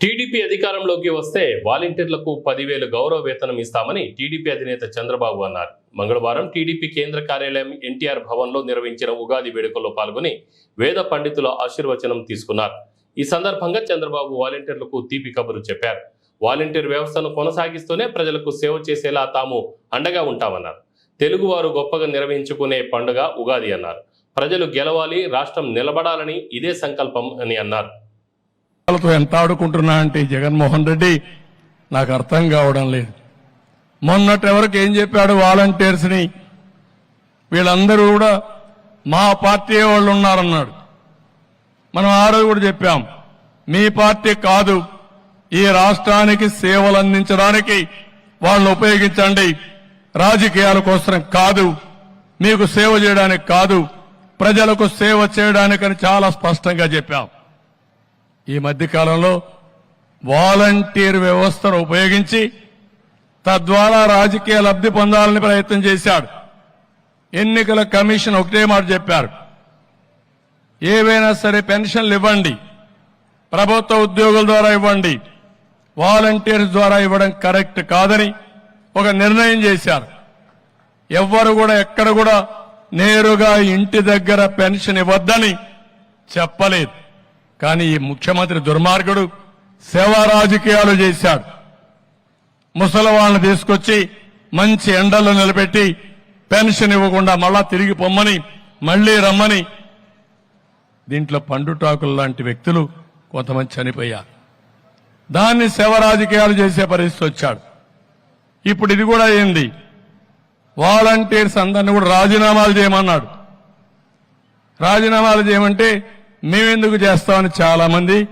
TDP అధికారంలోకి వస్తే వాలంటీర్లకు పదివేలు గౌరవ వేతనం ఇస్తామని టీడీపీ అధినేత చంద్రబాబు అన్నారు. మంగళవారం టీడీపీ కేంద్ర కార్యాలయం ఎన్టీఆర్ భవన్లో నిర్వహించిన ఉగాది వేడుకల్లో పాల్గొని వేద పండితుల ఆశీర్వచనం తీసుకున్నారు. ఈ సందర్భంగా చంద్రబాబు వాలంటీర్లకు తీపి కబురు చెప్పారు. వాలంటీర్ వ్యవస్థను కొనసాగిస్తూనే ప్రజలకు సేవ చేసేలా తాము అండగా ఉంటామన్నారు. తెలుగువారు గొప్పగా నిర్వహించుకునే పండుగ ఉగాది అన్నారు. ప్రజలు గెలవాలి రాష్ట్రం నిలబడాలని ఇదే సంకల్పం అని అన్నారు. వాళ్ళతో ఎంత ఆడుకుంటున్నా అంటే జగన్మోహన్ రెడ్డి నాకు అర్థం కావడం లేదు. మొన్నటి వరకు ఏం చెప్పాడు వాలంటీర్స్ని వీళ్ళందరూ కూడా మా పార్టీ వాళ్ళు ఉన్నారన్నాడు. మనం ఆ రోజు కూడా చెప్పాం మీ పార్టీ కాదు ఈ రాష్ట్రానికి సేవలు అందించడానికి వాళ్ళని ఉపయోగించండి రాజకీయాల కోసం కాదు మీకు సేవ చేయడానికి కాదు ప్రజలకు సేవ చేయడానికని చాలా స్పష్టంగా చెప్పాం. ఈ మధ్యకాలంలో వాలంటీర్ వ్యవస్థను ఉపయోగించి తద్వారా రాజకీయ లబ్ధి పొందాలని ప్రయత్నం చేశాడు. ఎన్నికల కమిషన్ ఒకటే మాట చెప్పారు. ఏవైనా సరే పెన్షన్లు ఇవ్వండి. ప్రభుత్వ ఉద్యోగుల ద్వారా ఇవ్వండి. వాలంటీర్స్ ద్వారా ఇవ్వడం కరెక్ట్ కాదని ఒక నిర్ణయం చేశారు. ఎవ్వరు కూడా ఎక్కడ కూడా నేరుగా ఇంటి దగ్గర పెన్షన్ ఇవ్వద్దని చెప్పలేదు. కానీ ఈ ముఖ్యమంత్రి దుర్మార్గుడు సేవా రాజకీయాలు చేశాడు. ముసలి వాళ్ళని తీసుకొచ్చి మంచి ఎండల్లో నిలబెట్టి పెన్షన్ ఇవ్వకుండా మళ్ళా తిరిగి పొమ్మని మళ్ళీ రమ్మని. దీంట్లో పండుటాకులు లాంటి వ్యక్తులు కొంతమంది చనిపోయారు. దాన్ని సేవ రాజకీయాలు చేసే పరిస్థితి వచ్చాడు. ఇప్పుడు ఇది కూడా అయింది వాలంటీర్స్ అందరిని కూడా రాజీనామాలు చేయమన్నాడు. రాజీనామాలు చేయమంటే మేమెందుకు చేస్తామని చాలా మంది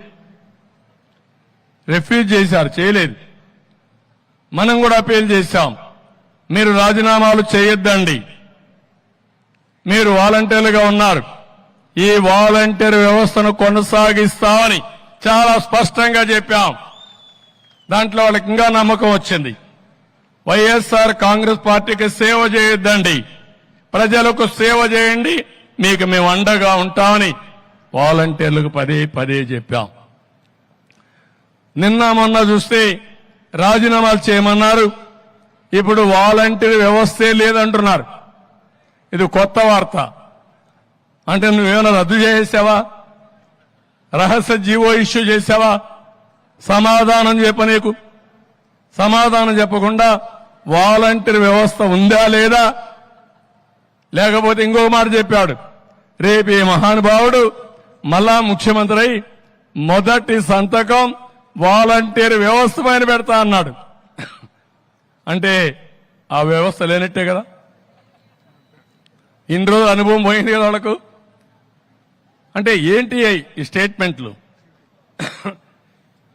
రిఫ్యూజ్ చేశారు చేయలేదు. మనం కూడా అపీల్ చేశాం మీరు రాజీనామాలు చేయొద్దండి. మీరు వాలంటీర్లుగా ఉన్నారు. ఈ వాలంటీర్ వ్యవస్థను కొనసాగిస్తామని చాలా స్పష్టంగా చెప్పాం. దాంట్లో వాళ్ళకి ఇంకా నమ్మకం వచ్చింది. వైఎస్ఆర్ కాంగ్రెస్ పార్టీకి సేవ చేయొద్దండి. ప్రజలకు సేవ చేయండి. మీకు మేము అండగా ఉంటామని వాలంటీర్లకు పదే పదే చెప్పాం. నిన్న మొన్న చూస్తే రాజీనామాలు చేయమన్నారు. ఇప్పుడు వాలంటీర్ వ్యవస్థే లేదంటున్నారు. ఇది కొత్త వార్త. అంటే నువ్వేమైనా రద్దు చేసావా రహస్య జీవో ఇష్యూ చేసావా? సమాధానం చెప్ప నీకు. సమాధానం చెప్పకుండా వాలంటీర్ వ్యవస్థ ఉందా లేదా? లేకపోతే ఇంకో మాట చెప్పాడు. రేపు ఈ మహానుభావుడు మళ్ళా ముఖ్యమంత్రి అయి మొదటి సంతకం వాలంటీర్ వ్యవస్థ పైన పెడతా అన్నాడు. అంటే ఆ వ్యవస్థ లేనట్టే కదా. ఇన్ని రోజులు అనుభవం పోయింది కదా వాళ్ళకు. అంటే ఏంటి ఈ స్టేట్మెంట్లు?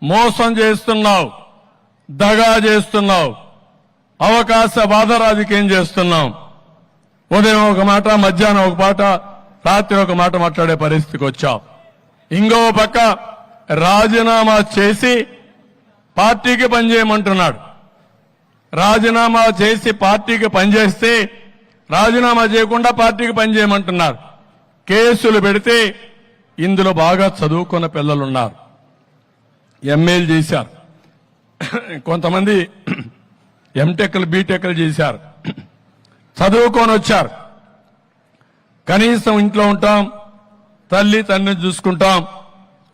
మోసం చేస్తున్నావు దగా చేస్తున్నావు అవకాశ బాధ రాజకీయం చేస్తున్నాం ఉదయం ఒక మాట మధ్యాహ్నం ఒక పాట రాత్రి ఒక మాట మాట్లాడే పరిస్థితికి వచ్చాం. ఇంకో పక్క రాజీనామా చేసి పార్టీకి పనిచేయమంటున్నాడు. రాజీనామా చేసి పార్టీకి పనిచేస్తే రాజీనామా చేయకుండా పార్టీకి పనిచేయమంటున్నారు. కేసులు పెడితే ఇందులో బాగా చదువుకున్న పిల్లలున్నారు. ఎంఏలు చేశారు. కొంతమంది ఎంటెక్లు బీటెక్లు చేశారు. చదువుకొని వచ్చారు. కనీసం ఇంట్లో ఉంటాం తల్లి తండ్రిని చూసుకుంటాం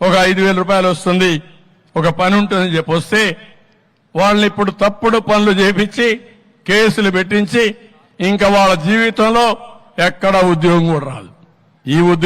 ఒక ఐదు వేల రూపాయలు వస్తుంది ఒక పని ఉంటుందని చెప్పి వస్తే వాళ్ళని ఇప్పుడు తప్పుడు పనులు చేపించి కేసులు పెట్టించి ఇంకా వాళ్ళ జీవితంలో ఎక్కడ ఉద్యోగం కూడా రాదు. ఈ ఉద్యోగం